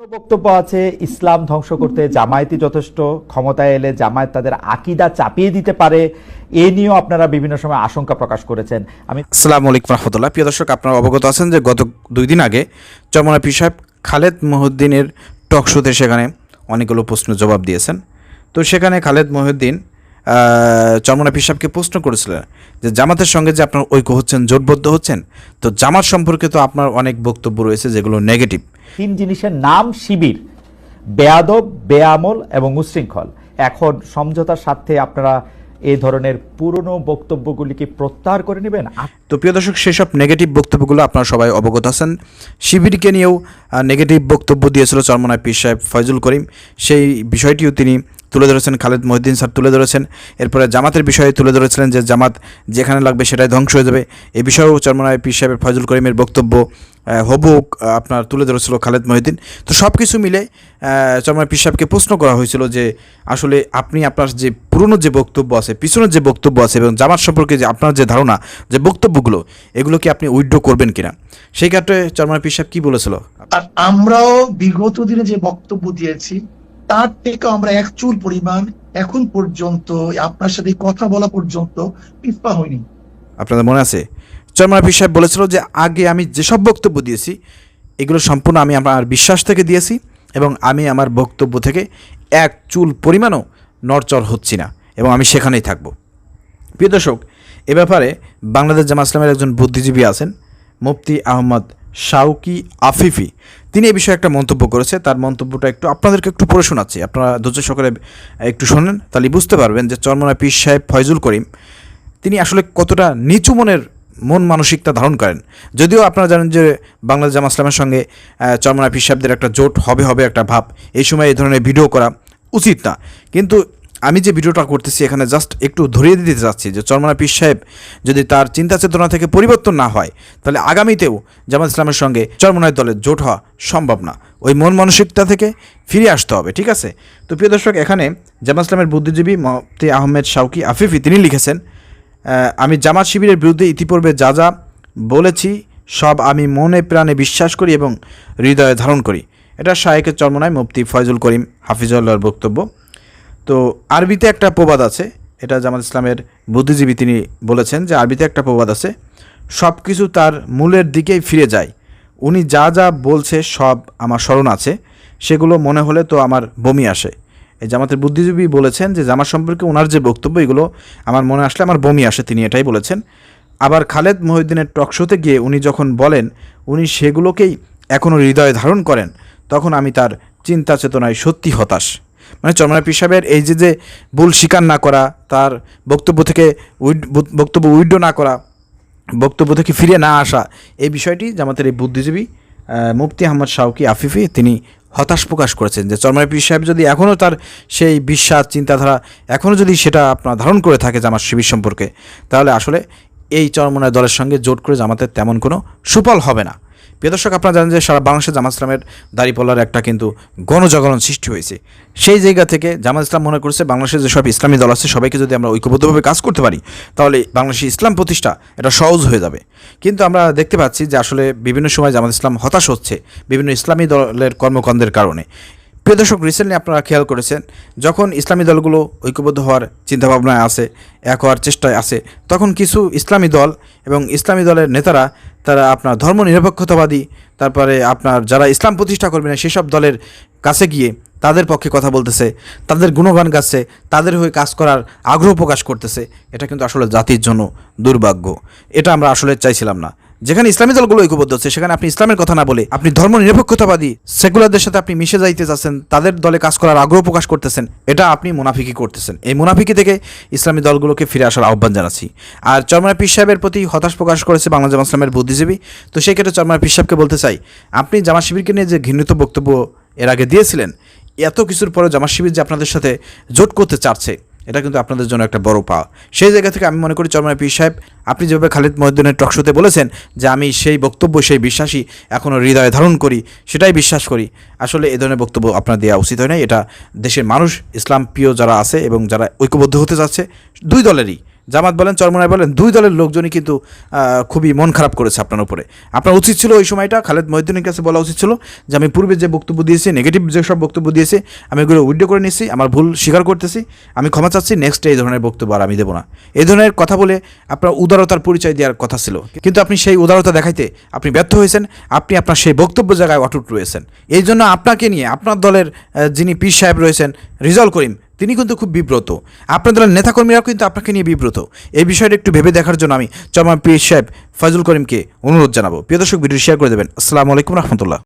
বক্তব্য আছে? ইসলাম ধ্বংস করতে জামায়াতি যথেষ্ট ক্ষমতায় এলে জামায়াত তাদের আকিদা চাপিয়ে দিতে পারে? এ নিয়েও আপনারা বিভিন্ন সময় আশঙ্কা প্রকাশ করেছেন। আমি আসসালামু আলাইকুম রহমতুল্লাহ। প্রিয় দর্শক, আপনারা অবগত আছেন যে গত দুই দিন আগে চরমনা পীর সাহেব খালেদ মহিউদ্দিনের টক শোতে সেখানে অনেকগুলো প্রশ্ন জবাব দিয়েছেন। তো সেখানে খালেদ মহিউদ্দিন চরমনা পীর সাহেবকে প্রশ্ন করেছিলেন যে, জামাতের সঙ্গে যে আপনার ঐক্য হচ্ছেন, জোটবদ্ধ হচ্ছেন, তো জামাত সম্পর্কে তো আপনার অনেক বক্তব্য রয়েছে যেগুলো নেগেটিভ তিন জিনিসের নাম শিবির, বেয়াদব, বেয়ামল এবং উশৃঙ্খল। এখন সমঝোতার স্বার্থে আপনারা এই ধরনের পুরনো বক্তব্যগুলিকে প্রত্যাহার করে নেবেন। তো প্রিয় দর্শক, সেসব নেগেটিভ বক্তব্যগুলো আপনারা সবাই অবগত আছেন। শিবিরকে নিয়েও নেগেটিভ বক্তব্য দিয়েছিল চরমনায় পীর সাহেব ফয়জুল করিম। সেই বিষয়টিও তিনি তুলে ধরেছেন, খালেদ মহিদ্দিন স্যার তুলে ধরেছেন। এরপরে জামাতের বিষয়ে তুলে ধরেছিলেন যে জামাত যেখানে লাগবে সেটাই ধ্বংস হয়ে যাবে। এ বিষয়েও চরমনায় পীর সাহেবের ফয়জুল করিমের বক্তব্য হবুক আপনার তুলে ধরেছিল খালেদ মহিদ্দিন তো সব কিছু মিলে চরমনায় পীর সাহেবকে প্রশ্ন করা হয়েছিল যে আসলে আপনি আপনার যে পুরনো যে বক্তব্য আছে, পিছনের যে বক্তব্য আছে এবং জামাত সম্পর্কে যে আপনার যে ধারণা, যে বক্তব্যগুলো, এগুলো কি আপনি উইথড্র করবেন কিনা? সেই ক্ষেত্রে চরমনায় পীর সাহেব কী বলেছিল? আমরাও বিগত দিনে যে বক্তব্য দিয়েছি তার থেকে আমরা এক চুল পরিমাণ এখন পর্যন্ত, আপনার সাথে কথা বলা পর্যন্ত পিছপা হয়নি আপনাদের মনে আছে? চরমনা পীর সাহেব বলেছিল যে, আগে আমি যেসব বক্তব্য দিয়েছি, এগুলো সম্পূর্ণ আমি আমার বিশ্বাস থেকে দিয়েছি এবং আমি আমার বক্তব্য থেকে এক চুল পরিমাণও নড়চড় হচ্ছি না এবং আমি সেখানেই থাকব। প্রিয় দর্শক, এ ব্যাপারে বাংলাদেশ জামা ইসলামের একজন বুদ্ধিজীবী আছেন, মুফতি আহমদ শাউকি আফিফি। তিনি এ বিষয়ে একটা মন্তব্য করেছে। তার মন্তব্যটা একটু আপনাদেরকে একটু পড়ে শোনাচ্ছি। আপনারা ধৈর্য সকালে একটু শোনেন, তাহলে বুঝতে পারবেন যে চরমনা পীর সাহেব ফয়জুল করিম, তিনি আসলে কতটা নিচু মনের মন মানসিকতা ধারণ করেন। যদিও আপনারা জানেন যে বাংলাদেশ জামা ইসলামের সঙ্গে চরমনা পীর সাহেবদের একটা জোট হবে হবে একটা ভাব। এই সময় এই ধরনের ভিডিও করা উচিত না। কিন্তু আমি যে ভিডিওটা করতেছি এখানে জাস্ট একটু ধরিয়ে দিতে চাচ্ছি যে চরমনা পীর সাহেব যদি তার চিন্তা চেতনা থেকে পরিবর্তন না হয়, তাহলে আগামীতেও জামাত ইসলামের সঙ্গে চরমনায় দলের জোট হওয়া সম্ভব না। ওই মন মানসিকতা থেকে ফিরে আসতে হবে, ঠিক আছে? তো প্রিয় দর্শক, এখানে জামাত ইসলামের বুদ্ধিজীবী মফতি আহমেদ শাউকি আফিফি, তিনি লিখেছেন আমি জামাত শিবিরের বিরুদ্ধে ইতিপূর্বে যা যা বলেছি, সব আমি মনে প্রাণে বিশ্বাস করি এবং হৃদয়ে ধারণ করি। এটা শায়েকের চর্মনায় মুফতি ফয়জুল করিম হাফিজুল্লাহর বক্তব্য। তো আরবিতে একটা প্রবাদ আছে, এটা জামাত ইসলামের বুদ্ধিজীবী তিনি বলেছেন যে আরবিতে একটা প্রবাদ আছে সব কিছু তার মূলের দিকেই ফিরে যায়। উনি যা যা বলছে সব আমার স্মরণ আছে, সেগুলো মনে হলে তো আমার বমি আসে। এই জামাতের বুদ্ধিজীবী বলেছেন যে জামাত সম্পর্কে ওনার যে বক্তব্য, এগুলো আমার মনে আসলে আমার বমি আসে, তিনি এটাই বলেছেন। আবার খালেদ মহিউদ্দিনের টকশোতে গিয়ে উনি যখন বলেন, উনি সেগুলোকেই এখনও হৃদয়ে ধারণ করেন, তখন আমি তার চিন্তা চেতনায় সত্যি হতাশ। মানে চরমনা পীর সাহেবের এই যে যে ভুল স্বীকার না করা, তার বক্তব্য থেকে বক্তব্য উইড্রো না করা, বক্তব্য থেকে ফিরে না আসা, এই বিষয়টি জামাতের এই বুদ্ধিজীবী মুফতি আহমদ শাউকি আফিফি তিনি হতাশ প্রকাশ করেছেন যে চরমায় পীর সাহেব যদি এখনও তার সেই বিশ্বাস, চিন্তাধারা এখনও যদি সেটা আপনার ধারণ করে থাকে জামাত শিবির সম্পর্কে, তাহলে আসলে এই চরমনায় দলের সঙ্গে জোট করে জামাতের তেমন কোনো সুফল হবে না। প্রিয় দর্শক, আপনারা জানেন যে সারা বাংলাদেশে জামাত ইসলামের দাঁড়িপাল্লার একটা কিন্তু গণজাগরণ সৃষ্টি হয়েছে। সেই জায়গা থেকে জামাত ইসলাম মনে করছে বাংলাদেশের যেসব ইসলামী দল আছে, সবাইকে যদি আমরা ঐক্যবদ্ধভাবে কাজ করতে পারি, তাহলে বাংলাদেশে ইসলাম প্রতিষ্ঠা এটা সহজ হয়ে যাবে। কিন্তু আমরা দেখতে পাচ্ছি যে আসলে বিভিন্ন সময় জামাত ইসলাম হতাশ হচ্ছে বিভিন্ন ইসলামী দলের কর্মকাণ্ডের কারণে। প্রিয় দর্শক রিসেন্টলি আপনারা খেয়াল করেছেন, যখন ইসলামী দলগুলো ঐক্যবদ্ধ হওয়ার চিন্তাভাবনায় আছে, এক হওয়ার চেষ্টায় আছে, তখন কিছু ইসলামী দল এবং ইসলামী দলের নেতারা তারা আপনার ধর্ম নিরপেক্ষতাবাদী, তারপরে আপনার যারা ইসলাম প্রতিষ্ঠা করবে না, সেসব দলের কাছে গিয়ে তাদের পক্ষে কথা বলতেছে, তাদের গুণগান গাচ্ছে, তাদের হয়ে কাজ করার আগ্রহ প্রকাশ করতেছে। এটা কিন্তু আসলে জাতির জন্য দুর্ভাগ্য। এটা আমরা আসলে চাইছিলাম না। যেখানে ইসলামী দলগুলো ঐক্যবদ্ধ হচ্ছে সেখানে আপনি ইসলামের কথা না বলে আপনি ধর্ম নিরপেক্ষতাবাদী সেকুলারদের সাথে আপনি মিশে যাইতে চাচ্ছেন তাদের দলে কাজ করার আগ্রহ প্রকাশ করতেছেন, এটা আপনি মুনাফিকি করতেছেন। এই মুনাফিকি থেকে ইসলামী দলগুলোকে ফিরে আসার আহ্বান জানাচ্ছি। আর চরমনা পীর সাহেবের প্রতি হতাশ প্রকাশ করেছে বাংলা জামা ইসলামের বুদ্ধিজীবী। তো সেই ক্ষেত্রে চরমনা পীর সাহেবকে বলতে চাই, আপনি জামা শিবিরকে নিয়ে যে ঘৃণিত বক্তব্য এর আগে দিয়েছিলেন, এত কিছুর পরে জামা শিবির যে আপনাদের সাথে জোট করতে চাচ্ছে এটা কিন্তু আপনাদের জন্য একটা বড় পাওয়া। সেই জায়গা থেকে আমি মনে করি চরমনা পীর সাহেব, আপনি যেভাবে খালিদ মহিউদ্দিনের টকশোতে বলেছেন যে আমি সেই বক্তব্য, সেই বিশ্বাসই এখনও হৃদয়ে ধারণ করি, সেটাই বিশ্বাস করি। আসলে এ ধরনের বক্তব্য আপনার দেওয়া উচিত হয় না এটা দেশের মানুষ, ইসলাম প্রিয় যারা আছে এবং যারা ঐক্যবদ্ধ হতে যাচ্ছে, দুই দলেরই। জামাত বলেন, চরমনায় বলেন, দুই দলের লোকজনই কিন্তু খুবই মন খারাপ করেছে আপনার উপরে। আপনার উচিত ছিল ওই সময়টা, খালেদ মহিউদ্দিনের কাছে বলা উচিত ছিল যে, আমি পূর্বে যে বক্তব্য দিয়েছি নেগেটিভ যেসব বক্তব্য দিয়েছি, আমি এগুলো উইড্রো করে নিচ্ছি আমার ভুল স্বীকার করতেছি, আমি ক্ষমা চাচ্ছি নেক্সট এই ধরনের বক্তব্য আর আমি দেবো না। এই ধরনের কথা বলে আপনার উদারতার পরিচয় দেওয়ার কথা ছিল। কিন্তু আপনি সেই উদারতা দেখাইতে আপনি ব্যর্থ হয়েছেন, আপনি আপনার সেই বক্তব্য জায়গায় অটুট রয়েছেন। এই জন্য আপনাকে নিয়ে, আপনার দলের যিনি পীর সাহেব রয়েছেন, রিজল করিম তিনি কিন্তু খুব বিব্রত। আপনাদের নেতাকর্মীরাও কিন্তু আপনাকে নিয়ে বিব্রত। এই বিষয়টা একটু ভেবে দেখার জন্য আমি চমা পি সাহেব ফজল করিমকে অনুরোধ জানাব। প্রিয় দর্শক ভিডিও শেয়ার করে দেবেন। আসসালামু আলাইকুম রহমতুল্লাহ।